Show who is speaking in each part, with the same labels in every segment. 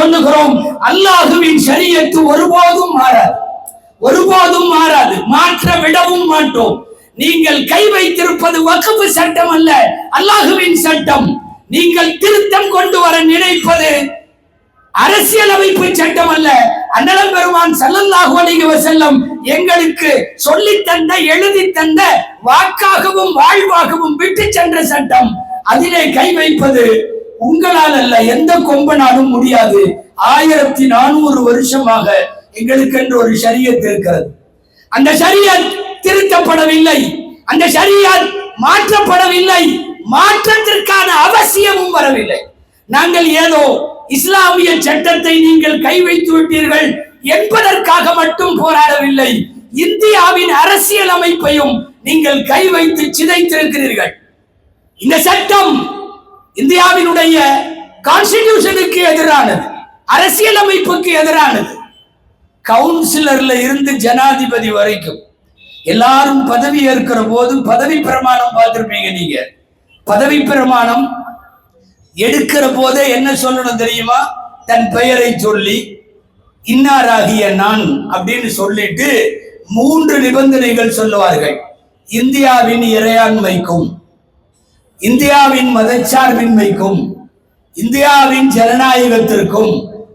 Speaker 1: சொல்லுகிறோம். அல்லாஹுவின் சரியத்து ஒருபோதும் மாறாது. ஒருபோதும் மாறாது. மாற்ற விடவும் மாட்டோம். நீங்கள் கை வைத்திருப்பது வகுப்பு சட்டம் அல்ல அல்லாஹுவின் சட்டம். நீங்கள் திருத்தம் கொண்டு வர நினைப்பது அரசியலமைப்பு சட்டம் அல்ல. அண்ணலம் பெருமான் சல்லல்லாஹு அலைஹி செல்லும் எங்களுக்கு சொல்லி தந்த எழுதி தந்த வாக்காகவும் வாழ்வாகவும் விட்டு சென்ற சட்டம். அதிலே கை வைப்பது உங்களால் அல்ல எந்த கொம்பனாலும் முடியாது. ஆயிரத்தி நானூறு வருஷமாக எங்களுக்கென்று ஒரு ஷரியத் இருக்கிறது. அந்த ஷரியத் திருத்தப்படவில்லை. அந்த ஷரியத் மாற்றப்படவில்லை. மாற்றத்திற்கான அவசியமும் வரவில்லை. நாங்கள் ஏதோ இஸ்லாமிய சட்டத்தை நீங்கள் கை வைத்து விட்டீர்கள் என்பதற்காக மட்டும் போராடவில்லை. இந்தியாவின் அரசியல் அமைப்பையும் நீங்கள் கை வைத்து சிதைத்திருக்கிறீர்கள். இந்த சட்டம் இந்தியாவினுடைய கான்ஸ்டிடியூஷனுக்கு எதிரானது அரசியல் அமைப்புக்கு எதிரானது கவுன்சிலர்ல இருந்து ஜனாதிபதி வரைக்கும் எல்லாரும் பதவி ஏற்கிற போது பதவி பிரமாணம் பார்த்திருப்பீங்க நீங்க. பதவி பிரமாணம் எடுக்கிற போதே என்ன சொல்லணும் தெரியுமா? தன் பெயரை சொல்லி இன்னாராகிய நான் அப்படின்னு சொல்லிட்டு மூன்று நிபந்தனைகள் சொல்லுவார்கள். இந்தியாவின் இறையாண்மைக்கும் இந்தியாவின் மதச்சார்பின்மைக்கும் இந்தியாவின் ஜனநாயகத்திற்கும்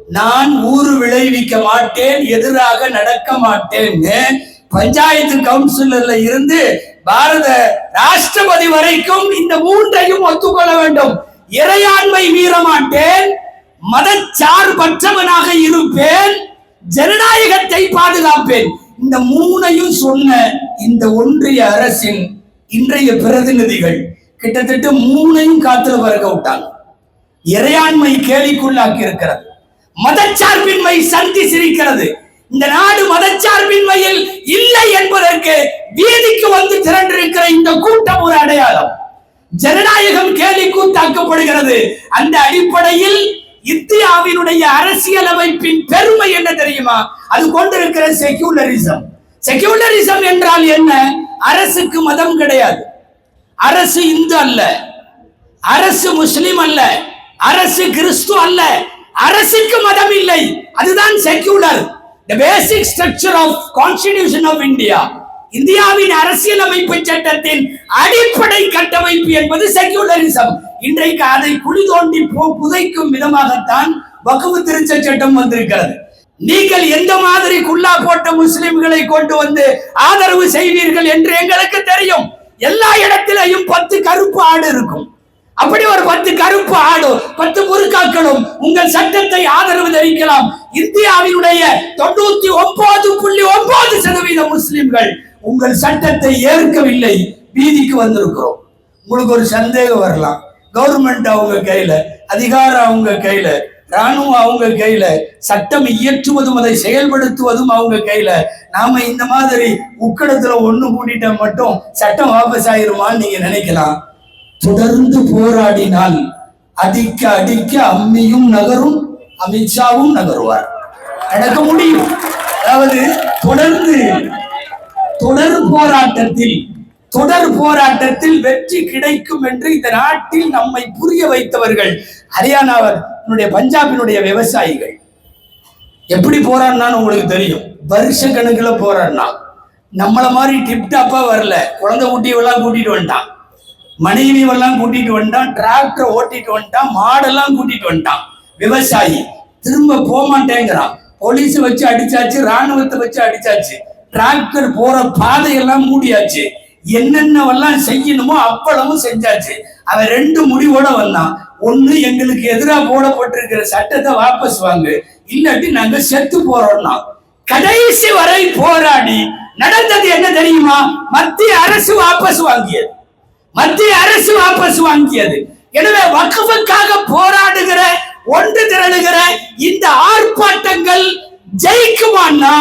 Speaker 1: நான் ஊறு விளைவிக்க மாட்டேன் எதிராக நடக்க மாட்டேன்னு பஞ்சாயத்து கவுன்சிலர்ல இருந்து பாரத ராஷ்டிரபதி வரைக்கும் இந்த மூன்றையும் ஒத்துக்கொள்ள வேண்டும். இறையாண்மை மீற மாட்டேன் மதச்சார்பற்றவனாக இருப்பேன் ஜனநாயகத்தை பாதுகாப்பேன். இந்த மூணையும் சொன்ன இந்த ஒன்றிய அரசின் இன்றைய பிரதிநிதிகள் கிட்டத்தட்ட மூணையும் காத்துல பறக்க விட்டாங்க. இறையாண்மை கேலிக்குள்ளாக்கி இருக்கிறது மதச்சார்பின்மை சந்தி சிரிக்கிறது. இந்த நாடு மதச்சார்பின்மையில் இல்லை என்பதற்கு வீதிக்கு வந்து திரண்டிருக்கிற இந்த கூட்டம் ஒரு அடையாளம். ஜனநாயகம் கேலி கூத்தாக்கப்படுகிறது அந்த அடிப்படையில் இந்தியாவினுடைய அரசியலமைப்பின் பெருமை என்ன தெரியுமா? அது கொண்டிருக்கிற செக்யூலரிசம் செக்யூலரிசம் என்றால் என்ன? அரசுக்கு மதம் கிடையாது. அரசு இந்து அல்ல. அரசு முஸ்லிம் அல்ல. அரசு கிறிஸ்து அல்ல. அரசுக்கு மதம் இல்லை. அதுதான் secular the basic structure of constitution of India இந்தியாவின் அரசியலமைப்பு சட்டத்தின் அடிப்படை கட்டமைப்பு என்பது செக்யூலரிசம் இன்றைக்கு அதை குழி தோண்டி புதைக்கும் விதமாகத்தான் வகுப்பு திருச்ச சட்டம் வந்திருக்கிறது. நீங்கள் எந்த மாதிரி குல்லா போட்ட முஸ்லிம்களை கொண்டு வந்து ஆதரவு செய்வீர்கள் என்று எங்களுக்கு தெரியும். எல்லா இடத்திலையும் பத்து கருப்பு ஆடு இருக்கும். அப்படி ஒரு பத்து கருப்பு ஆடு பத்து முறுக்காக்களும் உங்கள் சட்டத்தை ஆதரவு தெரிவிக்கலாம் இந்தியாவினுடைய தொண்ணூத்தி ஒன்பது புள்ளி ஒன்பது சதவீத முஸ்லிம்கள் உங்கள் சட்டத்தை ஏற்கவில்லை வீதிக்கு வந்திருக்கிறோம். உங்களுக்கு ஒரு சந்தேகம் வரலாம். கவர்மெண்ட் அவங்க கையில அதிகாரம் அவங்க கையில ராணுவம் அவங்க கையில சட்டம் இயற்றுவதும் அதை செயல்படுத்துவதும் அவங்க கையில. நாம இந்த மாதிரி உக்கடத்துல ஒண்ணு கூட்டிட்டா மட்டும் சட்டம் வாபஸ் ஆயிருமான்னு நீங்க நினைக்கலாம். தொடர்ந்து போராடினால் அடிக்க அடிக்க அம்மியும் நகரும் அமித்ஷாவும் நகருவார். நடக்க முடியும். அதாவது தொடர்ந்து தொடர் போராட்டத்தில் தொடர் போராட்டத்தில் வெற்றி கிடைக்கும் என்று இந்த நாட்டில் நம்மை புரிய வைத்தவர்கள் ஹரியானாவினுடைய பஞ்சாபினுடைய விவசாயிகள். எப்படி போராடினான்னு உங்களுக்கு தெரியும். வருஷ கணக்கில் போராடினான் நம்மள மாதிரி டிப்டாப்பா வரல. குழந்தை குட்டியெல்லாம் கூட்டிட்டு வந்துட்டான். மனைவியெல்லாம் கூட்டிட்டு வந்துட்டான். டிராக்டரை ஓட்டிட்டு வந்துட்டான். மாடெல்லாம் கூட்டிட்டு வந்துட்டான். விவசாயி. திரும்ப போகமாட்டேங்கிறான் போலீஸ் வச்சு அடிச்சாச்சு ராணுவத்தை வச்சு அடிச்சாச்சு. டிராக்டர் போற பாதையெல்லாம் மூடியாச்சு. என்னென்னவெல்லாம் செய்யணுமோ அவ்வளவும் செஞ்சாச்சு. அவன் ரெண்டு முடிவோட வந்தான். ஒண்ணு எங்களுக்கு எதிராக போடப்பட்டிருக்கிற சட்டத்தை வாபஸ் வாங்க. இல்லாட்டி நாங்க செத்து போறோம்னா கடைசி வரை போராடி நடந்தது என்ன தெரியுமா? மத்திய அரசு வாபஸ் வாங்கியது. மத்திய அரசு வாபஸ் வாங்கியது. எனவே வக்குவுக்காக போராடுகிற ஒன்று திரளுகிற இந்த ஆர்ப்பாட்டங்கள் ஜெயிக்குமான்னா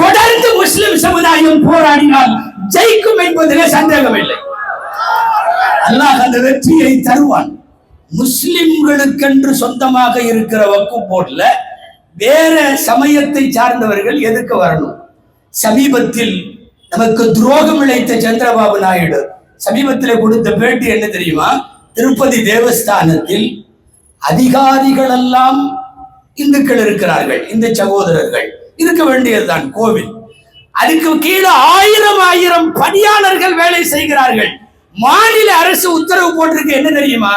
Speaker 1: தொடர்ந்து முஸ்லிம் சமுதாயம் போராடினால் ஜெயிக்கும் என்பதிலே சந்தேகமில்லை. அல்லாஹ் அந்த வெற்றியை தருவான். முஸ்லிம்களுக்கென்று சொந்தமாக இருக்கிற வக்கு போர்ட்ல வேற சமயத்தை சார்ந்தவர்கள் எதுக்கு வரணும்? சமீபத்தில் நமக்கு துரோகம் இழைத்த சந்திரபாபு நாயுடு சமீபத்தில் கொடுத்த பேட்டி என்ன தெரியுமா? திருப்பதி தேவஸ்தானத்தில் அதிகாரிகள் எல்லாம் இந்துக்கள் இருக்கிறார்கள் இந்து சகோதரர்கள். இருக்க வேண்டியதுதான் கோவில். அதுக்கு கீழே ஆயிரம் ஆயிரம் பணியாளர்கள் வேலை செய்கிறார்கள். மாநில அரசு உத்தரவு போட்டிருக்கு என்ன தெரியுமா?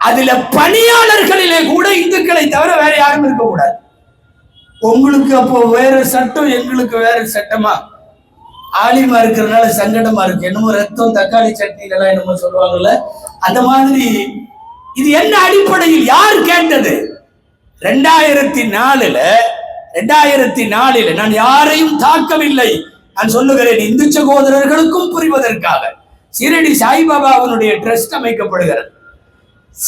Speaker 1: அதுல பணியாளர்களிலே கூட இந்துக்களை தவிர வேற யாரும் இருக்க கூடாது உங்களுக்கு அப்போ வேற சட்டம் எங்களுக்கு வேற சட்டமா? ஆலிமா இருக்கிறதுனால சங்கடமா இருக்கு. என்னமோ ரத்தம் தக்காளி சட்னிகள்லாம் என்னமோ சொல்லுவாங்கல்ல? அந்த மாதிரி. இது என்ன அடிப்படையில் யார் கேட்டது? ரெண்டாயிரத்தி நாலுல ரெண்டாயிரத்தி நாலில் நான் யாரையும் தாக்கவில்லை. நான் சொல்லுகிறேன் இந்து சகோதரர்களுக்கும் புரிவதற்காக. சீரடி சாய்பாபாவினுடைய ட்ரஸ்ட் அமைக்கப்படுகிறது.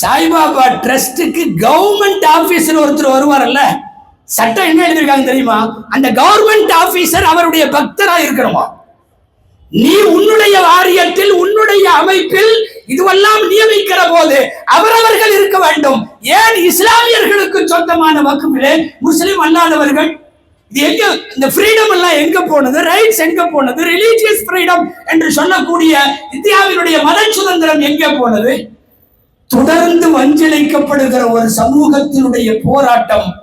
Speaker 1: சாய்பாபா ட்ரஸ்டுக்கு கவர்மெண்ட் ஆபீசர் ஒருத்தர் வருவார்ல சட்டம் என்ன எழுதியிருக்காங்க தெரியுமா? அந்த கவர்மெண்ட் ஆபீசர் அவருடைய பக்தரா இருக்கணுமா? நீ உன்னுடைய வாரியத்தில் உன்னுடைய அமைப்பில் இதுவெல்லாம் நியமிக்கிற போது அவரவர்கள் இருக்க வேண்டும். ஏன் இஸ்லாமியர்களுக்கு சொந்தமான வகுப்பிலே முஸ்லிம் அல்லாதவர்கள் எங்க இந்த ஃப்ரீடம் எல்லாம் எங்க போனது? ரைட்ஸ் எங்க போனது? ரிலீஜியஸ் ஃப்ரீடம் என்று சொல்லக்கூடிய இந்தியாவினுடைய மத சுதந்திரம் எங்கே போனது? தொடர்ந்து வஞ்சளிக்கப்படுகிற ஒரு சமூகத்தினுடைய போராட்டம்.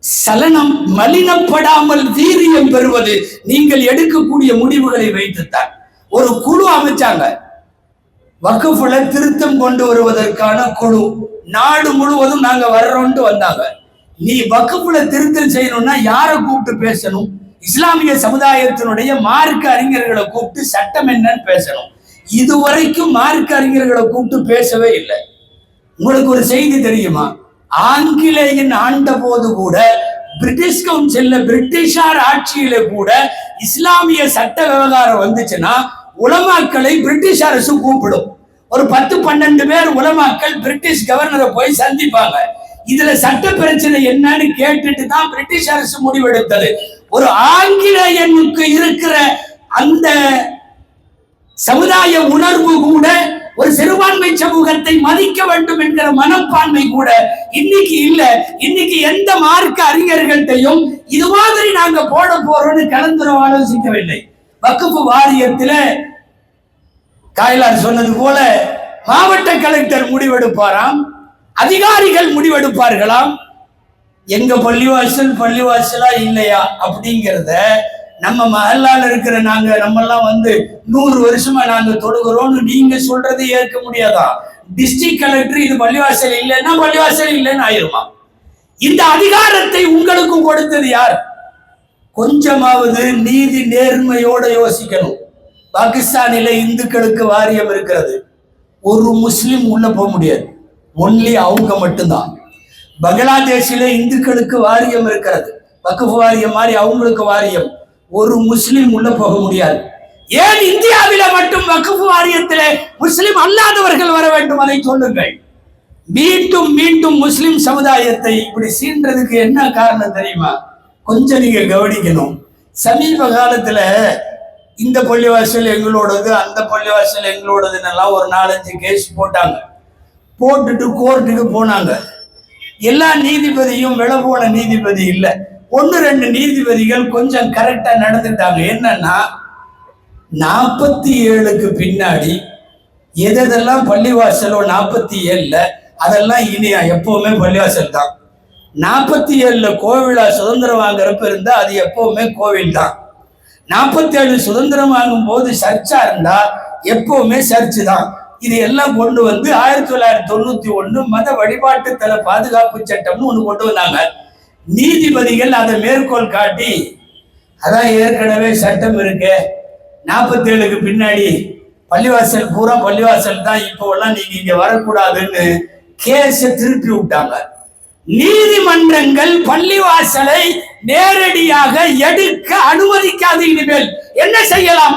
Speaker 1: சலனம் மலினப்படாமல் வீரியம் பெறுவது நீங்கள் எடுக்கக்கூடிய முடிவுகளை வைத்துத்தான். ஒரு குழு அமைச்சாங்க. வகுப்புல திருத்தம் கொண்டு வருவதற்கான குழு. நாடு முழுவதும் நாங்க வர்றோம்னு வந்தாங்க. நீ வகுப்புல திருத்தல் செய்யணும்னா யாரை கூப்பிட்டு பேசணும்? இஸ்லாமிய சமுதாயத்தினுடைய மார்க்க அறிஞர்களை கூப்பிட்டு சட்டம் என்னன்னு பேசணும். இதுவரைக்கும் மார்க்க அறிஞர்களை கூப்பிட்டு பேசவே இல்லை. உங்களுக்கு ஒரு செய்தி தெரியுமா? ஆங்கிலேயன் ஆண்ட போது கூட பிரிட்டிஷ் கவுன்சில்ல பிரிட்டிஷார் ஆட்சியில கூட இஸ்லாமிய சட்ட விவகாரம் வந்துச்சுன்னா உலமாக்களை பிரிட்டிஷ் அரசு கூப்பிடும். ஒரு பத்து பன்னெண்டு பேர் உலமாக்கள் பிரிட்டிஷ் கவர்னரை போய் சந்திப்பாங்க. இதுல சட்ட பிரச்சனை என்னன்னு கேட்டுட்டு தான் பிரிட்டிஷ் அரசு முடிவெடுத்தது. ஒரு ஆங்கிலேயனுக்கு இருக்கிற அந்த சமுதாய உணர்வு கூட ஒரு சிறுபான்மை சமூகத்தை மதிக்க வேண்டும் என்கிற மனப்பான்மை கூட இன்னைக்கு இல்ல. இன்னைக்கு எந்த மார்க்க அறிஞர்கள்ட்டையும் இது மாதிரி நாங்க போட போறோம்னு கலந்துரம் ஆலோசிக்கவில்லை. வக்குப்பு வாரியத்துல காயலார் சொன்னது போல மாவட்ட கலெக்டர் முடிவெடுப்பாராம். அதிகாரிகள் முடிவெடுப்பார்களாம். எங்க பள்ளிவாசல் பள்ளிவாசலா இல்லையா அப்படிங்கிறத நம்ம மகல்லால இருக்கிற நாங்க நம்ம எல்லாம் வந்து நூறு வருஷமா நாங்க தொடுகிறோம்னு நீங்க சொல்றது ஏற்க முடியாதா? டிஸ்ட்ரிக்ட் கலெக்டர் இது பள்ளிவாசல் இல்லைன்னா பள்ளிவாசல் இல்லைன்னு ஆயிருமா? இந்த அதிகாரத்தை உங்களுக்கும் கொடுத்தது யார்? கொஞ்சமாவது நீதி நேர்மையோட யோசிக்கணும். பாகிஸ்தானில இந்துக்களுக்கு வாரியம் இருக்கிறது. ஒரு முஸ்லிம் உள்ள போக முடியாது. ஒன்லி அவங்க மட்டும்தான். பங்களாதேஷில இந்துக்களுக்கு வாரியம் இருக்கிறது. வக்குஃப் வாரியம் மாதிரி அவங்களுக்கு வாரியம். ஒரு முஸ்லீம் உள்ள போக முடியாது. ஏன் இந்தியாவில மட்டும் வக்குஃப் வாரியத்திலே முஸ்லிம் அல்லாதவர்கள் வர வேண்டும் அதை சொல்லுங்கள். மீண்டும் மீண்டும் முஸ்லிம் சமுதாயத்தை இப்படி சீன்றதுக்கு என்ன காரணம் தெரியுமா? கொஞ்சம் நீங்க கவனிக்கணும். சமீப காலத்துல இந்த பள்ளிவாசல் எங்களோடது அந்த பள்ளிவாசல் எங்களோடதுன்னு எல்லாம் ஒரு நாலஞ்சு கேஸ் போட்டாங்க. போட்டுட்டு கோர்ட்டுக்கு போனாங்க. எல்லா நீதிபதியும் விலை போன நீதிபதி இல்லை. ஒன்று ரெண்டு நீதிபதிகள் கொஞ்சம் கரெக்டாக நடந்துட்டாங்க. என்னன்னா நாற்பத்தி ஏழுக்கு பின்னாடி எதெல்லாம் பள்ளிவாசலோ நாற்பத்தி ஏழில் அதெல்லாம் இனியா எப்பவுமே பள்ளிவாசல் தான். நாற்பத்தி ஏழில் கோவிலா சுதந்திரம் வாங்குறப்ப இருந்தால் அது எப்பவுமே கோவில் தான். நாற்பத்தி ஏழு சுதந்திரம் வாங்கும் போது சர்ச்சா இருந்தா எப்பவுமே சர்ச்சு தான். இது எல்லாம் கொண்டு வந்து ஆயிரத்தி தொள்ளாயிரத்தி தொண்ணூத்தி ஒண்ணு மத வழிபாட்டு தல பாதுகாப்பு சட்டம்னு ஒண்ணு கொண்டு வந்தாங்க. நீதிபதிகள் அதை மேற்கோள் காட்டி அதான் ஏற்கனவே சட்டம் இருக்கு. நாற்பத்தி ஏழுக்கு பின்னாடி பள்ளிவாசல் பூரா பள்ளிவாசல் தான் இப்போ எல்லாம் நீங்க இங்க வரக்கூடாதுன்னு கேஸ திருப்பி விட்டாங்க. நீதிமன்றங்கள் பள்ளிவாசலை நேரடியாக எடுக்க அனுமதிக்காது இனிமேல். என்ன செய்யலாம்?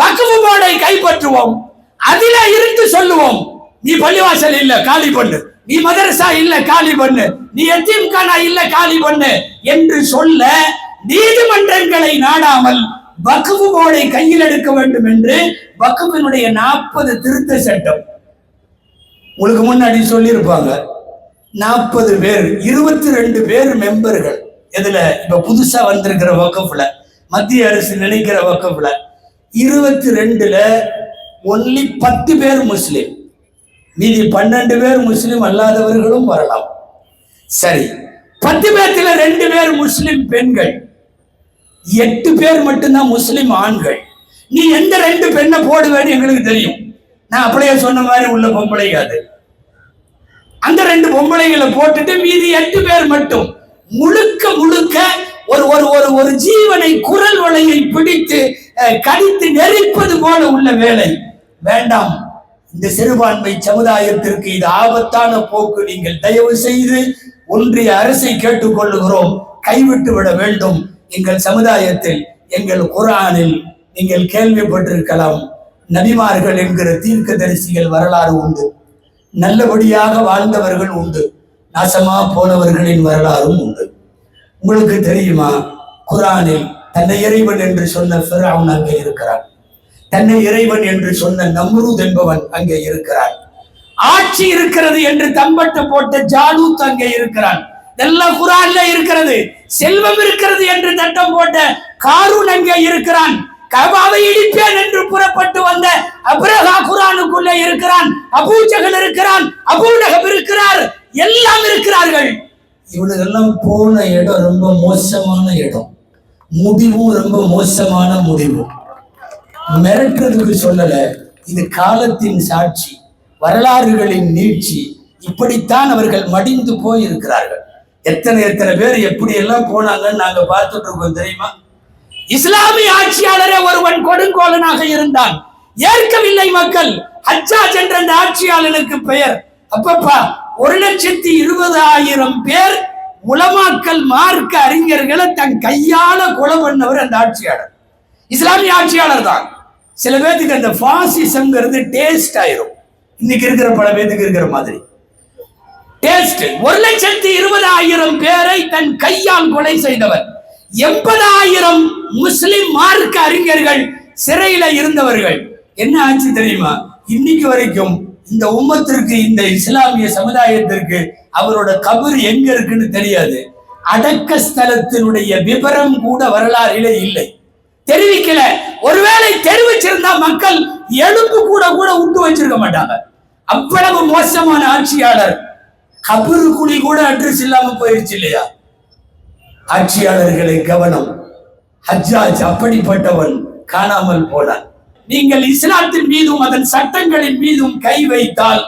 Speaker 1: வக்ஃபு போர்டை கைப்பற்றுவோம். அதில இருந்து சொல்லுவோம். நீ பள்ளிவாசல் இல்ல காலி பண்ணு. நீ மதரசா இல்ல காலி பண்ணு. நீ எத்தீம் கானா இல்ல காலி பண்ணு என்று சொல்ல நீதிமன்றங்களை நாடாமல் வக்ஃபு போலை கையில் எடுக்க வேண்டும் என்று வக்குவினுடைய நாற்பது திருத்த சட்டம். உங்களுக்கு முன்னாடி சொல்லியிருப்பாங்க. நாற்பது பேர் இருபத்தி ரெண்டு பேர் மெம்பர்கள். இதுல இப்ப புதுசா வந்திருக்கிற வக்கப்புல மத்திய அரசு நினைக்கிற வக்கப்புல இருபத்தி ரெண்டுல ஒன்லி பத்து பேர் முஸ்லீம் மீதி பன்னெண்டு பேர் முஸ்லீம் அல்லாதவர்களும் வரலாம் சரி பத்து பேர்த்தில் ரெண்டு பேர் முஸ்லீம் பெண்கள் எட்டு பேர் மட்டும்தான் முஸ்லீம் ஆண்கள் நீ எந்த ரெண்டு பெண்ணை போடுவேன்னு எங்களுக்கு தெரியும் நான் அப்படியே சொன்ன மாதிரி உள்ள பொம்பளைங்க அது அந்த ரெண்டு பொம்பளைகளை போட்டுட்டு மீதி எட்டு பேர் மட்டும் முழுக்க முழுக்க ஒரு ஒரு ஒரு ஒரு ஜீவனை குரல் வளையை பிடித்து கடித்து நெரிப்பது போல உள்ள வேலை வேண்டாம். இந்த சிறுபான்மை சமுதாயத்திற்கு இது ஆபத்தான போக்கு. நீங்கள் தயவு செய்து ஒன்றிய அரசை கேட்டுக்கொள்ளுகிறோம். கைவிட்டு விட வேண்டும். எங்கள் சமுதாயத்தில் எங்கள் குரானில் நீங்கள் கேள்விப்பட்டிருக்கலாம். நபிமார்கள் என்கிற தீர்க்கதரிசிகள் வரலாறு உண்டு. நல்லபடியாக வாழ்ந்தவர்கள் உண்டு. நாசமா போனவர்களின் வரலாறும் உண்டு. உங்களுக்கு தெரியுமா? குரானில் தன்னை இறைவன் என்று சொன்ன ஃபிரௌன் அங்கே இருக்கிறான். தன்னை இறைவன் என்று சொன்ன நம்ரூத் என்பவன் அங்கே இருக்கிறான். ஆட்சி இருக்கிறது என்று தம்பட்டு போட்ட ஜாலூத் அங்கே இருக்கிறான். இதெல்லாம் குரான்ல இருக்கிறது. செல்வம் இருக்கிறது என்று தட்டம் போட்ட காரூன் அங்கே இருக்கிறான். கபாவை இடிப்பேன் என்று புறப்பட்டு வந்த அப்ரஹா குரானுக்குள்ளே இருக்கிறான். அபூஜகன் இருக்கிறான். அபூலகம் இருக்கிறார். எல்லாம் இருக்கிறார்கள். இவனுக்கெல்லாம் போன இடம் ரொம்ப மோசமான இடம். முடிவும் ரொம்ப மோசமான முடிவு. மிரட்டுறதுக்கு சொல்லல. இது காலத்தின் சாட்சி வரலாறுகளின் நீட்சி. இப்படித்தான் அவர்கள் மடிந்து போய் இருக்கிறார்கள் எத்தனை எத்தனை பேர் எப்படி எல்லாம் போனாங்கன்னு நாங்க பார்த்துட்டு இருக்கோம் தெரியுமா? இஸ்லாமிய ஆட்சியாளரே ஒருவன் கொடுங்கோலனாக இருந்தான். ஏற்கவில்லை மக்கள். ஹஜ்ஜாஜ் என்ற அந்த ஆட்சியாளனுக்கு பெயர். அப்பப்பா ஒரு லட்சத்தி இருபது ஆயிரம் பேர் உலமாக்கல் மார்க்க அறிஞர்களை தன் கையால கொலை பண்ணவர் அந்த ஆட்சியாளர். இஸ்லாமிய ஆட்சியாளர் தான். சில பேர்த்துக்கு அந்த ஃபாசிசம்ங்கிறது டேஸ்ட் ஆயிரும். இன்னைக்கு இருக்கிற பல பேர்த்துக்கு இருக்கிற மாதிரி. டேஸ்ட் ஒரு லட்சத்தி இருபதாயிரம் பேரை தன் கையால் கொலை செய்தவர். எண்பதாயிரம் முஸ்லிம் மார்க்க அறிஞர்கள் சிறையில இருந்தவர்கள். என்ன ஆச்சு தெரியுமா? இன்னைக்கு வரைக்கும் இந்த உம்மத்திற்கு இந்த இஸ்லாமிய சமுதாயத்திற்கு அவரோட கபர் எங்க இருக்குன்னு தெரியாது. அடக்க ஸ்தலத்தினுடைய விபரம் கூட வரலாறிலே இல்லை. தெரிவிக்கல. ஒருவேளை தெரிவிச்சிருந்தா மக்கள் எலும்பு கூட கூட விட்டு வச்சிருக்க மாட்டாங்க. அவ்வளவு மோசமான ஆட்சியாளர். கபரு குழி கூட அட்ரஸ் இல்லாம போயிருச்சு இல்லையா? ஆட்சியாளர்களை கவனம். ஹஜ்ஜாஜ் அப்படிப்பட்டவன் காணாமல் போனான். நீங்கள் இஸ்லாத்தின் மீதும் அதன் சட்டங்களின் மீதும் கை வைத்தால்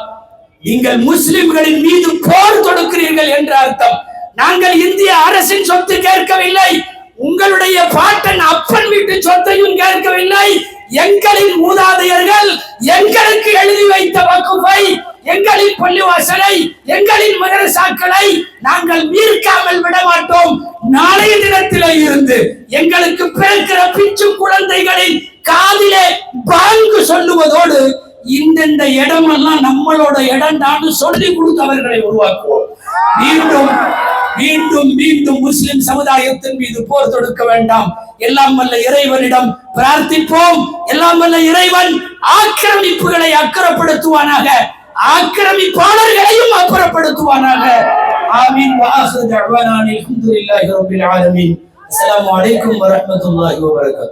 Speaker 1: நீங்கள் முஸ்லிம்களின் மீது போர் தொடுக்கிறீர்கள் என்ற அர்த்தம். நாங்கள் இந்திய அரசின் சொத்து கேட்கவில்லை. உங்களுடைய பாட்டன் அப்பன் வீட்டு சொத்தையும் கேட்கவில்லை. எங்களின் மூதாதையர்கள் எங்களுக்கு எழுதி வைத்த வகுப்பை எங்களின் பள்ளிவாசலை எங்களின் மதரசாக்களை நாங்கள் மீட்காமல் விட மாட்டோம் நாளைய தினத்திலே இருந்து எங்களுக்கு பிறக்கிற பிச்சு குழந்தைகளின் காதிலே பாங்கு சொல்லுவதோடு இந்தந்த இடமெல்லாம் நம்மளோட இடம் தான் சொல்லி கொடுத்தவர்களை உருவாக்குவோம். மீண்டும் மீண்டும் மீண்டும் முஸ்லிம் சமுதாயத்தின் மீது போர் தொடுக்க வேண்டாம். எல்லாம் வல்ல இறைவனிடம் பிரார்த்திப்போம். எல்லாம் வல்ல இறைவன் ஆக்கிரமிப்புகளை அக்கறப்படுத்துவானாக ஆக்கிரமிப்பாளர்களையும் அப்புறப்படுத்துவானாக. ஆமீன். வாசு தஅவானா அல்ஹம்துலில்லாஹி ரப்பில் ஆலமீன். அஸ்ஸலாமு அலைக்கும் வரஹ்மத்துல்லாஹி வபரகாத்துஹு